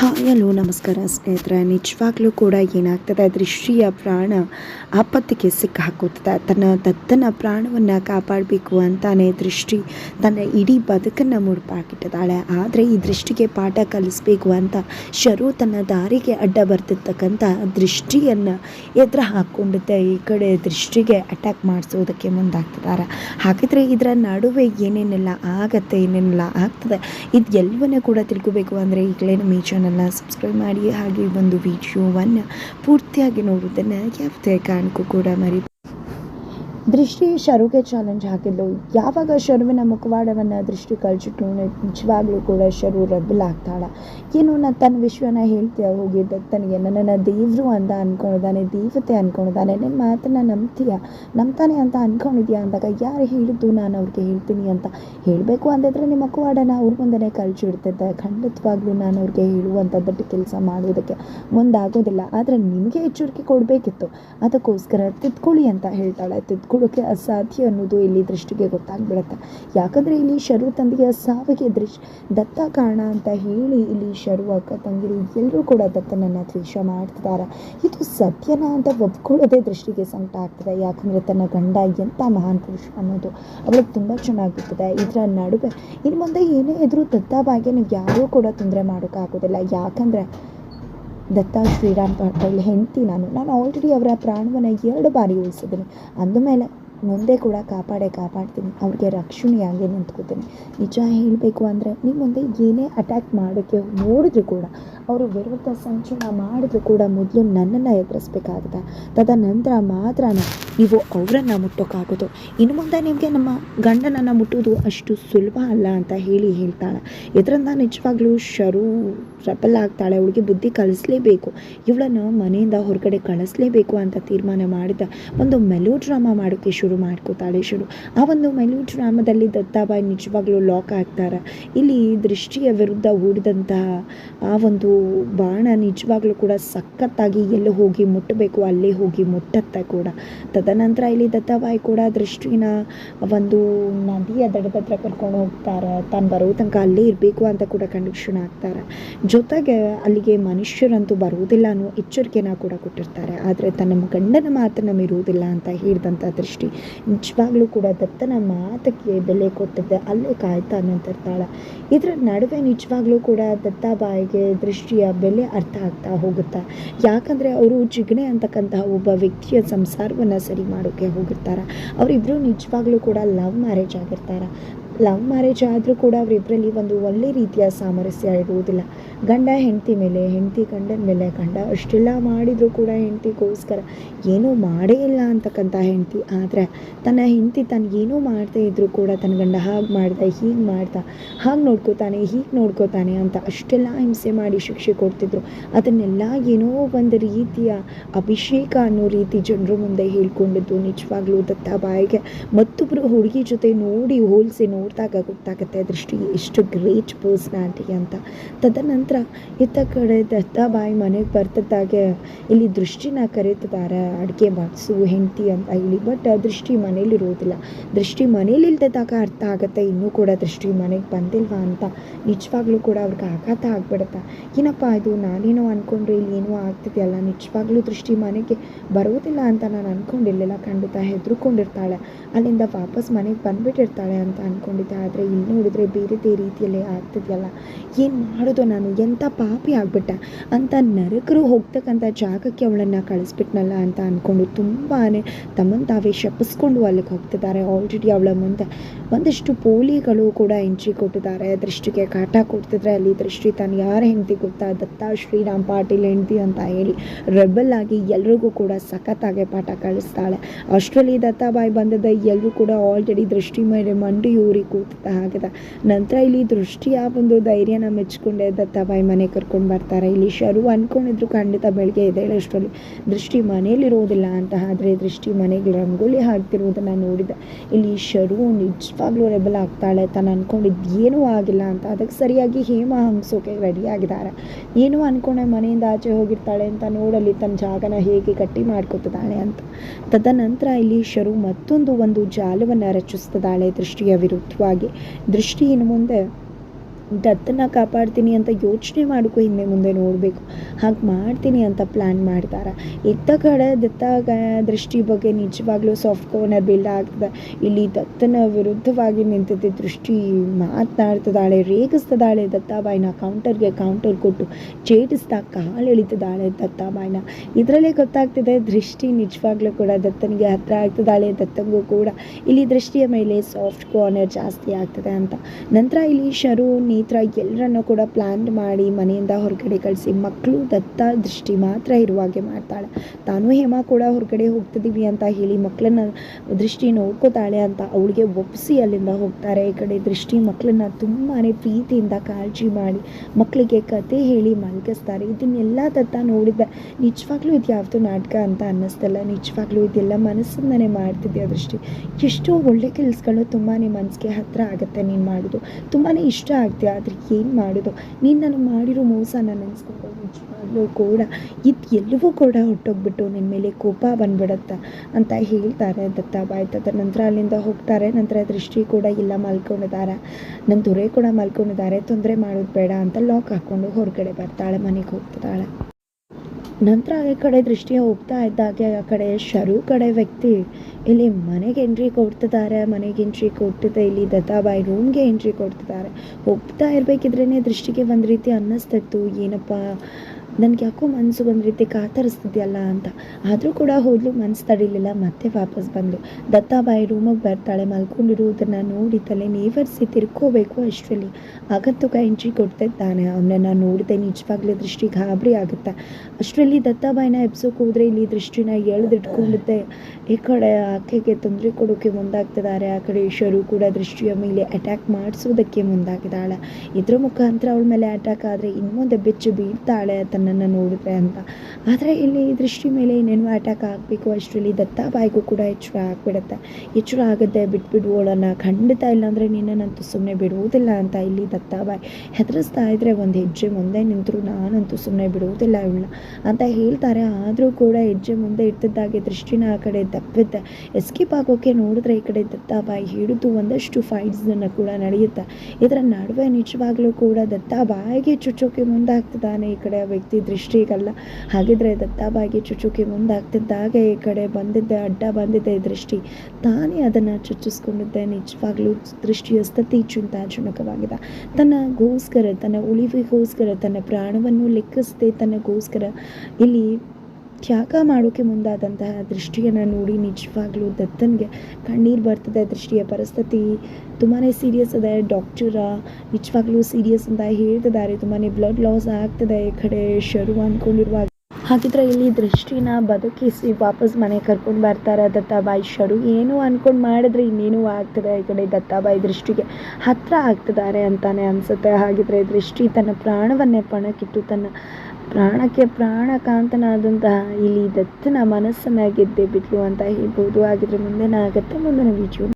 Hi hello, ನಮಸ್ಕಾರ ಸ್ನೇಹಿತರೆ. ನಿಜವಾಗ್ಲೂ ಕೂಡ ಏನಾಗ್ತದೆ ದೃಷ್ಟಿಯ ಪ್ರಾಣ ಆಪತ್ತಿಗೆ ಸಿಕ್ಕಾಕೋತದೆ. ತನ್ನ ದತ್ತನ ಪ್ರಾಣವನ್ನು ಕಾಪಾಡಬೇಕು ಅಂತಾನೆ ದೃಷ್ಟಿ ತನ್ನ ಇಡೀ ಬದುಕನ್ನು ಮುಡುಪಾಕಿಟ್ಟಿದ್ದಾಳೆ ಆದರೆ ಈ ದೃಷ್ಟಿಗೆ ಪಾಠ ಕಲಿಸಬೇಕು ಅಂತ ಶರು ತನ್ನ ದಾರಿಗೆ ಅಡ್ಡ ಬರ್ತಿರ್ತಕ್ಕಂಥ ದೃಷ್ಟಿಯನ್ನು ಎದುರು ಹಾಕ್ಕೊಂಡಿದ್ದೆ. ಈ ಕಡೆ ದೃಷ್ಟಿಗೆ ಅಟ್ಯಾಕ್ ಮಾಡಿಸೋದಕ್ಕೆ ಮುಂದಾಗ್ತಿದ್ದಾರೆ. ಹಾಗಿದ್ರೆ ಇದರ ನಡುವೆ ಏನೇನೆಲ್ಲ ಆಗತ್ತೆ, ಏನೇನೆಲ್ಲ ಆಗ್ತದೆ, ಇದು ಎಲ್ಲವನ್ನ ಕೂಡ ತಿಳ್ಕೋಬೇಕು. ಅಂದರೆ ಈಗಲೇ ನಮ್ಮ ಈ ಚಾನಲ್ನ ಸಬ್ಸ್ಕ್ರೈಬ್ ಮಾಡಿ ಹಾಗೆ ಒಂದು ವಿಡಿಯೋವನ್ನು ಪೂರ್ತಿಯಾಗಿ ನೋಡೋದನ್ನು ಯಾವುದೇ ಕಾರಣಕ್ಕೂ ಕೂಡ ಮರಿ ದೃಷ್ಟಿ ಶರುಗೆ ಚಾಲೆಂಜ್ ಹಾಕಿದ್ಲು ಯಾವಾಗ ಶರುವಿನ ಮುಖವಾಡವನ್ನು ದೃಷ್ಟಿ ಕಳ್ಚಿಟ್ಟು ನಿಜವಾಗ್ಲೂ ಕೂಡ ಶರು ರಬ್ಬಲ್ ಆಗ್ತಾಳ. ಏನು ನಾನು ತನ್ನ ವಿಶ್ವನ ಹೇಳ್ತೀಯ ಹೋಗಿದ್ದ? ತನಗೆ ನನ್ನನ್ನು ದೇವರು ಅಂತ ಅನ್ಕೊಂಡಿದ್ದಾನೆ, ದೇವತೆ ಅನ್ಕೊಂಡಿದ್ದಾನೆ. ನಿನ್ನ ಮಾತನ್ನು ನಂಬ್ತೀಯ? ನಂಬ್ತಾನೆ ಅಂತ ಅಂದ್ಕೊಂಡಿದ್ಯಾ ಅಂದಾಗ ಯಾರು ಹೇಳಿದ್ದು ನಾನು ಅವ್ರಿಗೆ ಹೇಳ್ತೀನಿ ಅಂತ? ಹೇಳಬೇಕು ಅಂದಿದ್ರೆ ನಿಮ್ಮ ಮುಖವಾಡನ ಅವ್ರ ಮುಂದೆ ಕಳ್ಚಿಡ್ತಿದ್ದೆ ಖಂಡಿತವಾಗ್ಲೂ ನಾನು ಅವ್ರಿಗೆ ಹೇಳುವಂಥದ್ದು ಕೆಲಸ ಮಾಡೋದಕ್ಕೆ ಮುಂದಾಗೋದಿಲ್ಲ. ಆದರೆ ನಿಮಗೆ ಎಚ್ಚರಿಕೆ ಕೊಡಬೇಕಿತ್ತು. ಅದಕ್ಕೋಸ್ಕರ ತಿದ್ಕೊಳ್ಳಿ ಅಂತ ಹೇಳ್ತಾಳೆ. ತಿದ್ಕೊಳ್ಳೋಕೆ ಅಸಾಧ್ಯ ಅನ್ನೋದು ಇಲ್ಲಿ ದೃಷ್ಟಿಗೆ ಗೊತ್ತಾಗ್ಬಿಡುತ್ತೆ. ಯಾಕಂದರೆ ಇಲ್ಲಿ ಶರು ತಂದೆಯ ಸಾವಿಗೆ ದೃಶ್ ದತ್ತ ಕಾರಣ ಅಂತ ಹೇಳಿ ಇಲ್ಲಿ ಶರು ಅಕ್ಕ ತಂಗಿರು ಎಲ್ಲರೂ ಕೂಡ ದತ್ತನನ್ನು ದ್ವೇಷ ಮಾಡ್ತಿದ್ದಾರೆ ಇದು ಸತ್ಯನ ಅಂತ ಒಪ್ಕೊಳ್ಳೋದೇ ದೃಷ್ಟಿಗೆ ಸಂಕಟ ಆಗ್ತದೆ. ಯಾಕಂದರೆ ತನ್ನ ಗಂಡ ಎಂಥ ಮಹಾನ್ ಪುರುಷ ಅನ್ನೋದು ಅವಳಿಗೆ ತುಂಬ ಚೆನ್ನಾಗಿ ಗೊತ್ತಿದೆ ಇದರ ನಡುವೆ ಇನ್ನು ಮುಂದೆ ಏನೇ ಇದ್ರೂ ದತ್ತಾಬಾಯಿಗೆ ನೀವು ಯಾರೂ ಕೂಡ ತೊಂದರೆ ಮಾಡೋಕ್ಕಾಗೋದಿಲ್ಲ ಯಾಕಂದರೆ ದತ್ತ ಶ್ರೀರಾಮ್ ಪಾಟೀಲ್ ಹೆಂಡತಿ ನಾನು. ನಾನು ಆಲ್ರೆಡಿ ಅವರ ಪ್ರಾಣವನ್ನು ಎರಡು ಬಾರಿ ಉಳಿಸಿದ್ದೀನಿ. ಅಂದಮೇಲೆ ಮುಂದೆ ಕೂಡ ಕಾಪಾಡೇ, ಕಾಪಾಡ್ತೀನಿ. ಅವ್ರಿಗೆ ರಕ್ಷಣೆಯಾಗಿ ನಿಂತ್ಕೋತೀನಿ ನಿಜ ಹೇಳಬೇಕು ಅಂದರೆ ನಿಮ್ಮ ಮುಂದೆ ಏನೇ ಅಟ್ಯಾಕ್ ಮಾಡೋಕ್ಕೆ ನೋಡಿದ್ರು ಕೂಡ, ಅವರು ವಿರುದ್ಧ ಸಂಚಲನ ಮಾಡಿದ್ರು ಕೂಡ ಮೊದಲು ನನ್ನನ್ನು ಎದುರಿಸ್ಬೇಕಾಗುತ್ತೆ. ತದನಂತರ ಮಾತ್ರ ನೀವು ಅವರನ್ನು ಮುಟ್ಟೋಕ್ಕಾಗೋದು ಇನ್ನು ಮುಂದೆ ನಿಮಗೆ ನಮ್ಮ ಗಂಡನನ್ನು ಮುಟ್ಟೋದು ಅಷ್ಟು ಸುಲಭ ಅಲ್ಲ ಅಂತ ಹೇಳಿ ಹೇಳ್ತಾಳೆ. ಇದರಿಂದ ನಿಜವಾಗ್ಲೂ ಶರು ರೆಬಲ್ ಆಗ್ತಾಳೆ, ಅವಳಿಗೆ ಬುದ್ಧಿ ಕಲಿಸ್ಲೇಬೇಕು. ಇವಳನ್ನು ಮನೆಯಿಂದ ಹೊರಗಡೆ ಕಳಿಸ್ಲೇಬೇಕು ಅಂತ ತೀರ್ಮಾನ ಮಾಡಿದ ಒಂದು ಮೆಲೋ ಡ್ರಾಮಾ ಮಾಡೋಕ್ಕೆ ಶುರು ಮಾಡ್ಕೋತಾಳೆ ಶುರು. ಆ ಒಂದು ಮೈಲೂರು ಗ್ರಾಮದಲ್ಲಿ ದತ್ತಾಬಾಯಿ ನಿಜವಾಗ್ಲೂ ಲಾಕ್ ಆಗ್ತಾರೆ. ಇಲ್ಲಿ ದೃಷ್ಟಿಯ ವಿರುದ್ಧ ಹೂಡಿದಂತಹ ಆ ಒಂದು ಬಾಣ ನಿಜವಾಗ್ಲೂ ಕೂಡ ಸಖತ್ತಾಗಿ ಎಲ್ಲಿ ಹೋಗಿ ಮುಟ್ಟಬೇಕು, ಅಲ್ಲೇ ಹೋಗಿ ಮುಟ್ಟತ್ತೆ ಕೂಡ. ತದನಂತರ ಇಲ್ಲಿ ದತ್ತಾಬಾಯಿ ಕೂಡ ದೃಷ್ಟಿನ ಒಂದು ನದಿಯ ದಡದ ಹತ್ರ ಕರ್ಕೊಂಡು ಹೋಗ್ತಾರೆ. ತಾನು ಬರೋ ತನಕ ಅಲ್ಲೇ ಇರಬೇಕು ಅಂತ ಕೂಡ ಕಂಡೀಷನ್ ಆಗ್ತಾರೆ. ಜೊತೆಗೆ ಅಲ್ಲಿಗೆ ಮನುಷ್ಯರಂತೂ ಬರುವುದಿಲ್ಲ ಅನ್ನೋ ಎಚ್ಚರಿಕೆನ ಕೂಡ ಕೊಟ್ಟಿರ್ತಾರೆ. ಆದರೆ ತನ್ನ ಗಂಡನ ಮಾತನ್ನು ಮೀರುವುದಿಲ್ಲ ಅಂತ ಹೇಳಿದಂಥ ದೃಷ್ಟಿ. ನಿಜವಾಗ್ಲೂ ಕೂಡ ದತ್ತನ ಮಾತಕ್ಕೆ ಬೆಲೆ ಕೊಟ್ಟಿದ್ದೆ ಅಲ್ಲೇ ಕಾಯ್ತಾ ನಿಂತಿರ್ತಾಳೆ ಇದರ ನಡುವೆ ನಿಜವಾಗ್ಲೂ ಕೂಡ ದತ್ತಾಬಾಯಿಗೆ ದೃಷ್ಟಿಯ ಬೆಲೆ ಅರ್ಥ ಆಗ್ತಾ ಹೋಗುತ್ತೆ? ಯಾಕಂದರೆ ಅವರು ಜಿಗಣೆ ಅಂತಕ್ಕಂತಹ ಒಬ್ಬ ವ್ಯಕ್ತಿಯ ಸಂಸಾರವನ್ನು ಸರಿ ಮಾಡೋಕ್ಕೆ ಹೋಗಿರ್ತಾರೆ? ಅವರಿಬ್ಬರು ನಿಜವಾಗ್ಲೂ ಕೂಡ ಲವ್ ಮ್ಯಾರೇಜ್ ಆಗಿರ್ತಾರೆ? ಲವ್ ಮ್ಯಾರೇಜ್ ಆದರೂ ಕೂಡ ಅವರಿಬ್ಬರಲ್ಲಿ ಒಂದು ಒಳ್ಳೆ ರೀತಿಯ ಸಾಮರಸ್ಯ ಇರುವುದಿಲ್ಲ. ಗಂಡ ಹೆಂಡತಿ ಮೇಲೆ, ಹೆಂಡತಿ ಗಂಡನ ಮೇಲೆ, ಗಂಡ ಅಷ್ಟೆಲ್ಲ ಮಾಡಿದರೂ ಕೂಡ ಹೆಂಡತಿಗೋಸ್ಕರ. ಏನೂ ಮಾಡೇ ಇಲ್ಲ ಅಂತಕ್ಕಂಥ ಹೆಂಡತಿ. ಆದರೆ ತನ್ನ ಹೆಂಡತಿ ತಾನು ಏನೂ ಮಾಡದೇ ಇದ್ದರೂ ಕೂಡ ತನ್ನ ಗಂಡ ಹಾಗೆ ಮಾಡ್ದ, ಹೀಗೆ ಮಾಡ್ದ, ಹಾಗೆ ನೋಡ್ಕೋತಾನೆ, ಹೀಗೆ ನೋಡ್ಕೋತಾನೆ ಅಂತ ಅಷ್ಟೆಲ್ಲ ಹಿಂಸೆ ಮಾಡಿ ಶಿಕ್ಷೆ ಕೊಡ್ತಿದ್ರು. ಅದನ್ನೆಲ್ಲ ಏನೋ ಒಂದು ರೀತಿಯ ಅಭಿಷೇಕ ಅನ್ನೋ ರೀತಿ ಜನರು ಮುಂದೆ ಹೇಳ್ಕೊಂಡಿದ್ದು ನಿಜವಾಗ್ಲೂ ದತ್ತ ಬಾಯಿಗೆ ಮತ್ತೊಬ್ಬರು ಹುಡುಗಿ ಜೊತೆ ನೋಡಿ ಹೋಲಿಸಿ ನೋಡಿದಾಗ ಗೊತ್ತಾಗುತ್ತೆ ದೃಷ್ಟಿ ಎಷ್ಟು ಗ್ರೇಟ್ ಪರ್ಸ್ನಾಲಿಟಿ ಅಂತ. ತದನಂತರ ಇತ್ತ ಕಡೆ ದತ್ತಾಬಾಯಿ ಮನೆಗೆ ಬರ್ತಿದ್ದಾಗೆ. ಇಲ್ಲಿ ದೃಷ್ಟಿನ ಕರೀತಿದ್ದಾರೆ ಅಡುಗೆ ಬಾಕ್ಸು ಹೆಂಡತಿ ಅಂತ ಹೇಳಿ. ಬಟ್ ದೃಷ್ಟಿ ಮನೇಲಿರೋದಿಲ್ಲ ದೃಷ್ಟಿ ಮನೇಲಿಲ್ದಿದ್ದಾಗ ಅರ್ಥ ಆಗುತ್ತೆ. ಇನ್ನೂ ಕೂಡ ದೃಷ್ಟಿ ಮನೆಗೆ ಬಂದಿಲ್ವಾ ಅಂತ ನಿಜವಾಗ್ಲೂ ಕೂಡ ಅವ್ರಿಗೆ ಆಘಾತ ಆಗ್ಬಿಡುತ್ತೆ. ಏನಪ್ಪ ಇದು? ನಾನೇನೋ ಅಂದ್ಕೊಂಡ್ರೆ ಇಲ್ಲಿ ಏನೋ ಆಗ್ತಿದೆಯಲ್ಲ. ನಿಜವಾಗ್ಲೂ ದೃಷ್ಟಿ ಮನೆಗೆ ಬರೋದಿಲ್ಲ ಅಂತ ನಾನು ಅಂದ್ಕೊಂಡಿರ್ಲಿಲ್ಲ ಖಂಡಿತ ಹೆದರ್ಕೊಂಡಿರ್ತಾಳೆ. ಅಲ್ಲಿಂದ ವಾಪಸ್ ಮನೆಗೆ ಬಂದುಬಿಟ್ಟಿರ್ತಾಳೆ ಅಂತ ಅಂದ್ಕೊಂಡಿದ್ದೆ ಆದರೆ ಇಲ್ಲಿ ನೋಡಿದ್ರೆ ಬೇರೆ ರೀತಿಯಲ್ಲಿ ಆಗ್ತಿದೆಯಲ್ಲ. ಏನು ಮಾಡೋದು ನಾನು? ಎಂಥ ಪಾಪಿ ಆಗ್ಬಿಟ್ಟ ಅಂತ ನರಕರು ಹೋಗ್ತಕ್ಕಂಥ ಜಾಗಕ್ಕೆ ಅವಳನ್ನು ಕಳಿಸ್ಬಿಟ್ನಲ್ಲ ಅಂತ ಅಂದ್ಕೊಂಡು ತುಂಬಾ ತಮ್ಮನ್ನು ತಾವೇ ಶಪಿಸ್ಕೊಂಡು ಅಲ್ಲಿಗೆ ಹೋಗ್ತಿದ್ದಾರೆ. ಆಲ್ರೆಡಿ ಅವಳ ಮುಂದೆ ಒಂದಷ್ಟು ಪೋಲಿಗಳು ಕೂಡ ಎಂಟ್ರಿ ಕೊಟ್ಟಿದ್ದಾರೆ. ದೃಷ್ಟಿಗೆ ಕಾಟ ಕೊಡ್ತಿದ್ರೆ ಅಲ್ಲಿ ದೃಷ್ಟಿ ತಾನು ಯಾರ ಹೆಂಡತಿ ಗೊತ್ತಾ? ದತ್ತ, ಶ್ರೀರಾಮ್ ಪಾಟೀಲ್ ಹೆಂಡತಿ ಅಂತ ಹೇಳಿ ರೆಬಲ್ ಆಗಿ ಎಲ್ರಿಗೂ ಕೂಡ ಸಖತ್ತಾಗೆ ಪಾಠ ಕಳಿಸ್ತಾಳೆ. ಅಷ್ಟರಲ್ಲಿ ದತ್ತಾಬಾಯಿ ಬಂದದ ಎಲ್ಲರೂ ಕೂಡ ಆಲ್ರೆಡಿ ದೃಷ್ಟಿ ಮೇಲೆ ಮಂಡಿ ಊರಿ ಕೂತಿದ್ದ ಹಾಗಿದೆ. ನಂತರ ಇಲ್ಲಿ ದೃಷ್ಟಿಯ ಒಂದು ಧೈರ್ಯನ ಮೆಚ್ಚಿಕೊಂಡೆ ದತ್ತಾಬಾಯಿ. ಮನೆ ಕರ್ಕೊಂಡು ಬರ್ತಾರೆ. ಇಲ್ಲಿ ಶರು ಅಂದ್ಕೊಂಡಿದ್ರು ಖಂಡಿತ ಬೆಳಗ್ಗೆ ಎದ್ದೇಳಷ್ಟರಲ್ಲಿ ದೃಷ್ಟಿ ಮನೇಲಿರೋದಿಲ್ಲ ಅಂತ ಆದರೆ ದೃಷ್ಟಿ ಮನೆಗೆ ರಂಗೋಲಿ ಹಾಕ್ತಿರುವುದನ್ನು ನೋಡಿದೆ ಇಲ್ಲಿ ಶರು ನಿಜವಾಗ್ಲೂ ರೆಬಲ್ ಆಗ್ತಾಳೆ. ತಾನು ಅಂದ್ಕೊಂಡಿದ್ದು ಏನೂ ಆಗಿಲ್ಲ ಅಂತ. ಅದಕ್ಕೆ ಸರಿಯಾಗಿ ಹೇಮ ಹಂಗ್ಸೋಕೆ ರೆಡಿಯಾಗಿದ್ದಾರೆ ಏನೂ ಅಂದ್ಕೊಂಡೆ ಮನೆಯಿಂದ ಆಚೆ ಹೋಗಿರ್ತಾಳೆ ಅಂತ ನೋಡಲಿ ತನ್ನ ಜಾಗನ ಹೇಗೆ ಗಟ್ಟಿ ಮಾಡ್ಕೊತಿದ್ದಾಳೆ ಅಂತ. ತದನಂತರ ಇಲ್ಲಿ ಶರು ಮತ್ತೊಂದು ಒಂದು ಜಾಲವನ್ನು ರಚಿಸ್ತಿದ್ದಾಳೆ ದೃಷ್ಟಿಯ ವಿರುದ್ಧವಾಗಿ. ದೃಷ್ಟಿ ಇನ್ನು ಮುಂದೆ ದತ್ತನ ಕಾಪಾಡ್ತೀನಿ ಅಂತ ಯೋಚನೆ ಮಾಡೋಕ್ಕೂ ಹಿಂದೆ ಮುಂದೆ ನೋಡಬೇಕು. ಹಾಗೆ ಮಾಡ್ತೀನಿ ಅಂತ ಪ್ಲ್ಯಾನ್ ಮಾಡ್ತಾರೆ. ಇತ್ತ ಕಡೆ ದತ್ತ ದೃಷ್ಟಿ ಬಗ್ಗೆ ನಿಜವಾಗ್ಲೂ ಸಾಫ್ಟ್ ಕಾರ್ನರ್ ಬಿಲ್ಡ್ ಆಗ್ತದೆ. ಇಲ್ಲಿ ದತ್ತನ ವಿರುದ್ಧವಾಗಿ ನಿಂತಿದ್ದ ದೃಷ್ಟಿ ಮಾತನಾಡ್ತದಾಳೆ, ರೇಗಿಸ್ತದಾಳೆ ದತ್ತಾಬಾಯಿನ. ಕೌಂಟರ್ಗೆ ಕೌಂಟರ್ ಕೊಟ್ಟು ಚೇಟಿಸ್ತಾ ಎಳಿತದಾಳೆ ದತ್ತಾಬಾಯಿನ. ಇದರಲ್ಲೇ ಗೊತ್ತಾಗ್ತಿದೆ, ದೃಷ್ಟಿ ನಿಜವಾಗ್ಲೂ ಕೂಡ ದತ್ತನಿಗೆ ಹತ್ರ ಆಗ್ತದಾಳೆ ದತ್ತನಿಗೂ ಕೂಡ. ಇಲ್ಲಿ ದೃಷ್ಟಿಯ ಮೇಲೆ ಸಾಫ್ಟ್ ಕಾರ್ನರ್ ಜಾಸ್ತಿ ಆಗ್ತದೆ ಅಂತ. ನಂತರ ಇಲ್ಲಿ ಶರು ನೇತ್ರ ಎಲ್ಲರನ್ನೂ ಕೂಡ ಪ್ಲ್ಯಾನ್ ಮಾಡಿ ಮನೆಯಿಂದ ಹೊರಗಡೆ ಕಳಿಸಿ ಮಕ್ಕಳು ದತ್ತ ದೃಷ್ಟಿ ಮಾತ್ರ ಇರುವ ಹಾಗೆ ಮಾಡ್ತಾಳೆ. ತಾನು ಹೇಮ ಕೂಡ ಹೊರಗಡೆ ಹೋಗ್ತಿದ್ದೀವಿ ಅಂತ ಹೇಳಿ ಮಕ್ಕಳನ್ನ ದೃಷ್ಟಿ ನೋಡ್ಕೋತಾಳೆ ಅಂತ ಅವಳಿಗೆ ಒಪ್ಪಿಸಿ ಅಲ್ಲಿಂದ ಹೋಗ್ತಾರೆ. ಈ ಕಡೆ ದೃಷ್ಟಿ ಮಕ್ಕಳನ್ನ ತುಂಬಾ ಪ್ರೀತಿಯಿಂದ ಕಾಳಜಿ ಮಾಡಿ ಮಕ್ಕಳಿಗೆ ಕತೆ ಹೇಳಿ ಮಲಗಿಸ್ತಾರೆ. ಇದನ್ನೆಲ್ಲ ದತ್ತ ನೋಡಿದ್ದೆ, ನಿಜವಾಗ್ಲೂ ಇದು ಯಾವುದು ನಾಟಕ ಅಂತ ಅನ್ನಿಸ್ತಲ್ಲ. ನಿಜವಾಗ್ಲೂ ಇದೆಲ್ಲ ಮನಸ್ಸಿಂದನೇ ಮಾಡ್ತಿದ್ದೆ ದೃಷ್ಟಿ? ಎಷ್ಟೋ ಒಳ್ಳೆ ಕೆಲಸಗಳು ತುಂಬಾ ಮನಸ್ಸಿಗೆ ಹತ್ತಿರ ಆಗುತ್ತೆ ನೀನು ಮಾಡೋದು. ತುಂಬಾ ಇಷ್ಟ ಆಗ್ತೀಯ ಆದರೆ ಏನು ಮಾಡೋದು? ನೀನು ನಾನು ಮಾಡಿರೋ ಮೋಸ ನಾನು ನೆನೆಸ್ಕೊಂಡು ನಿಜವಾಗ್ಲೂ ಕೂಡ ಇದು ಎಲ್ಲವೂ ಕೂಡ ಹೊಟ್ಟೋಗ್ಬಿಟ್ಟು ನಿನ್ನ ಮೇಲೆ ಕೋಪ ಬಂದ್ಬಿಡುತ್ತೆ ಅಂತ ಹೇಳ್ತಾರೆ ದತ್ತಾಬಾಯಿ ದತ್ತ. ನಂತರ ಅಲ್ಲಿಂದ ಹೋಗ್ತಾರೆ, ನಂತರ ದೃಷ್ಟಿ ಕೂಡ ಇಲ್ಲ ಮಲ್ಕೊಂಡಿದ್ದಾರೆ. ನನ್ನ ದೊರೆ ಕೂಡ ಮಲ್ಕೊಂಡಿದ್ದಾರೆ, ತೊಂದರೆ ಮಾಡೋದು ಬೇಡ ಅಂತ ಲಾಕ್ ಹಾಕ್ಕೊಂಡು ಹೊರಗಡೆ ಬರ್ತಾಳೆ, ಮನೆಗೆ ಹೋಗ್ತಿದ್ದಾಳೆ. ನಂತರ ಈ ಕಡೆ ದೃಷ್ಟಿ ಹೋಗ್ತಾ ಇದ್ದಾಗೆ, ಆ ಕಡೆ ಶರು ಕಡೆ ವ್ಯಕ್ತಿ ಇಲ್ಲಿ ಮನೆಗೆ ಎಂಟ್ರಿ ಕೊಡ್ತಿದ್ದಾರೆ, ಮನೆಗೆ ಎಂಟ್ರಿ ಕೊಟ್ಟಿದ್ದೆ ಇಲ್ಲಿ ದತ್ತಾಬಾಯಿ ರೂಮ್ಗೆ ಎಂಟ್ರಿ ಕೊಡ್ತಿದ್ದಾರೆ. ಹೋಗ್ತಾ ಇರಬೇಕಿದ್ರೇ ದೃಷ್ಟಿಗೆ ಒಂದು ರೀತಿ ಅನ್ನಿಸ್ತಿತ್ತು, ಏನಪ್ಪ ನನಗೆ ಯಾಕೋ ಮನಸ್ಸು ಒಂದು ರೀತಿ ಕಾತರಿಸ್ತಿದ್ಯಲ್ಲ ಅಂತ. ಆದರೂ ಕೂಡ ಹೋದ್ಲು ಮನಸ್ಸು ತಡಿಲಿಲ್ಲ, ಮತ್ತೆ ವಾಪಸ್ ಬಂದು ದತ್ತಾಬಾಯಿ ರೂಮಿಗೆ ಬರ್ತಾಳೆ, ಮಲ್ಕೊಂಡಿರುವುದನ್ನು ನೋಡಿ ತಲೆ ನೇವರಿಸಿ ತಿರ್ಕೋಬೇಕು ಅಷ್ಟರಲ್ಲಿ. ಅಗತ್ತು ಎಂಟ್ರಿ ಕೊಡ್ತಿದ್ದಾನೆ. ಅವನನ್ನು ನೋಡಿದೆ ನಿಜವಾಗ್ಲೂ ದೃಷ್ಟಿ ಗಾಬರಿ ಆಗುತ್ತೆ. ಅಷ್ಟರಲ್ಲಿ ದತ್ತಾಬಾಯಿನ ಎಬ್ಸೋಕೆ ಹೋದರೆ ಇಲ್ಲಿ ದೃಷ್ಟಿನ ಎಳೆದಿಟ್ಕೊಂಡಿದ್ದೆ. ಈ ಕಡೆ ಆಕೆಗೆ ತೊಂದರೆ ಕೊಡೋಕೆ ಮುಂದಾಗ್ತಿದ್ದಾರೆ. ಆ ಕಡೆ ಈಶ್ವರು ಕೂಡ ದೃಷ್ಟಿಯ ಮೇಲೆ ಅಟ್ಯಾಕ್ ಮಾಡಿಸೋದಕ್ಕೆ ಮುಂದಾಗಿದ್ದಾಳೆ. ಇದ್ರ ಮುಖಾಂತರ ಅವಳ ಮೇಲೆ ಅಟ್ಯಾಕ್ ಆದರೆ ಇನ್ನೊಂದು ಬೆಚ್ಚು ಬೀಳ್ತಾಳೆ. ತನ್ನನ್ನು ನೋಡಿದ್ರೆ ಅಂತ. ಆದರೆ ಇಲ್ಲಿ ದೃಷ್ಟಿ ಮೇಲೆ ಇನ್ನೇನು ಅಟ್ಯಾಕ್ ಆಗಬೇಕು? ಅಷ್ಟರಲ್ಲಿ ದತ್ತಾಬಾಯಿಗೂ ಕೂಡ ಎಚ್ಚರ ಆಗಿಬಿಡುತ್ತೆ. ಎಚ್ಚರ ಆಗುತ್ತೆ ಬಿಟ್ಬಿಡು ಅವಳನ್ನು. ಖಂಡಿತ ಇಲ್ಲಾಂದರೆ ನಿನ್ನನ್ನಂತೂ ಸುಮ್ಮನೆ ಬಿಡುವುದಿಲ್ಲ ಅಂತ ಇಲ್ಲಿ ದತ್ತಾಬಾಯಿ ಹೆದರಿಸ್ತಾ ಇದ್ರೆ ಒಂದು ಹೆಜ್ಜೆ ಮುಂದೆ ನಿಂತರು ನಾನಂತೂ ಸುಮ್ಮನೆ ಬಿಡುವುದಿಲ್ಲ ಇವಳನ್ನ ಅಂತ ಹೇಳ್ತಾರೆ. ಆದರೂ ಕೂಡ ಹೆಜ್ಜೆ ಮುಂದೆ ಇಟ್ಟಿದ್ದಾಗೆ ದೃಷ್ಟಿನ ಆ ಕಡೆ ತಪ್ಪಿದ್ದೆ ಎಸ್ಕೇಪ್ ಆಗೋಕೆ ನೋಡಿದ್ರೆ ಈ ಕಡೆ ದತ್ತಾಬಾಯಿ ಹಿಡಿದು ಒಂದಷ್ಟು ಫೈಟ್ಸನ್ನು ಕೂಡ ನಡೆಯುತ್ತೆ. ಇದರ ನಡುವೆ ನಿಜವಾಗ್ಲೂ ಕೂಡ ದತ್ತಾಬಾಯಿಗೆ ಚುಚ್ಚೋಕೆ ಮುಂದಾಗ್ತಿದ್ದಾನೆ ಈ ಕಡೆ ಆ ವ್ಯಕ್ತಿ. ದೃಷ್ಟಿಗಲ್ಲ. ಹಾಗಿದ್ರೆ ದತ್ತಾಬಾಗಿ ಚುಚುಕಿ ಮುಂದಾಗ್ತಿದ್ದಾಗೆ ಈ ಕಡೆ ಬಂದಿದ್ದೆ, ಅಡ್ಡ ಬಂದಿದ್ದೆ ದೃಷ್ಟಿ. ತಾನೇ ಅದನ್ನು ಚುಚ್ಚಿಸ್ಕೊಂಡಿದ್ದೆ. ನಿಜವಾಗ್ಲೂ ದೃಷ್ಟಿಯ ಸ್ಥಿತಿ ಚಿಂತಾಜನಕವಾಗಿದೆ. ತನ್ನಗೋಸ್ಕರ ತನ್ನ ಉಳಿವಿಗೋಸ್ಕರ, ತನ್ನ ಪ್ರಾಣವನ್ನು ಲೆಕ್ಕಿಸದೆ ತನ್ನಗೋಸ್ಕರ ಇಲ್ಲಿ ತ್ಯಾಗ ಮಾಡೋಕ್ಕೆ ಮುಂದಾದಂತಹ ದೃಷ್ಟಿಯನ್ನು ನೋಡಿ ನಿಜವಾಗ್ಲೂ ದತ್ತನಿಗೆ ಕಣ್ಣೀರು ಬರ್ತದೆ ದೃಷ್ಟಿಯ ಪರಿಸ್ಥಿತಿ. ತುಂಬಾ ಸೀರಿಯಸ್ ಇದೆ. ಡಾಕ್ಟರ ನಿಜವಾಗ್ಲೂ ಸೀರಿಯಸ್ ಅಂತ ಹೇಳ್ತಿದ್ದಾರೆ. ತುಂಬಾ ಬ್ಲಡ್ ಲಾಸ್ ಆಗ್ತದೆ ಈ ಕಡೆ ಶರು ಅಂದ್ಕೊಂಡಿರುವಾಗ ಹಾಗಿದ್ರೆ ಇಲ್ಲಿ ದೃಷ್ಟಿನ ಬದುಕಿಸಿ ವಾಪಸ್ ಮನೆ ಕರ್ಕೊಂಡು ಬರ್ತಾರೆ ದತ್ತಾಬಾಯಿ ಶರು. ಏನು ಅಂದ್ಕೊಂಡು ಮಾಡಿದ್ರೆ ಇನ್ನೇನು ಆಗ್ತದೆ ಈ ಕಡೆ ದತ್ತಾಬಾಯಿ ದೃಷ್ಟಿಗೆ ಹತ್ರ ಆಗ್ತಿದ್ದಾರೆ ಅಂತಾನೆ ಅನಿಸುತ್ತೆ. ಹಾಗಿದ್ರೆ ದೃಷ್ಟಿ ತನ್ನ ಪ್ರಾಣವನ್ನೇ ಪಣಕ್ಕಿಟ್ಟು ತನ್ನ ಪ್ರಾಣಕ್ಕೆ ಪ್ರಾಣಕಾಂತನಾದಂತಹ ಇಲ್ಲಿ ದತ್ತನ ಮನಸ್ಸನ್ನ ಗೆದ್ದೆ ಬಿಟ್ಲು ಅಂತ ಹೇಳ್ಬೋದು. ಹಾಗಿದ್ರೆ ಮುಂದೆ ಆಗುತ್ತೆ ಮುಂದಿನ ವಿಡಿಯೋ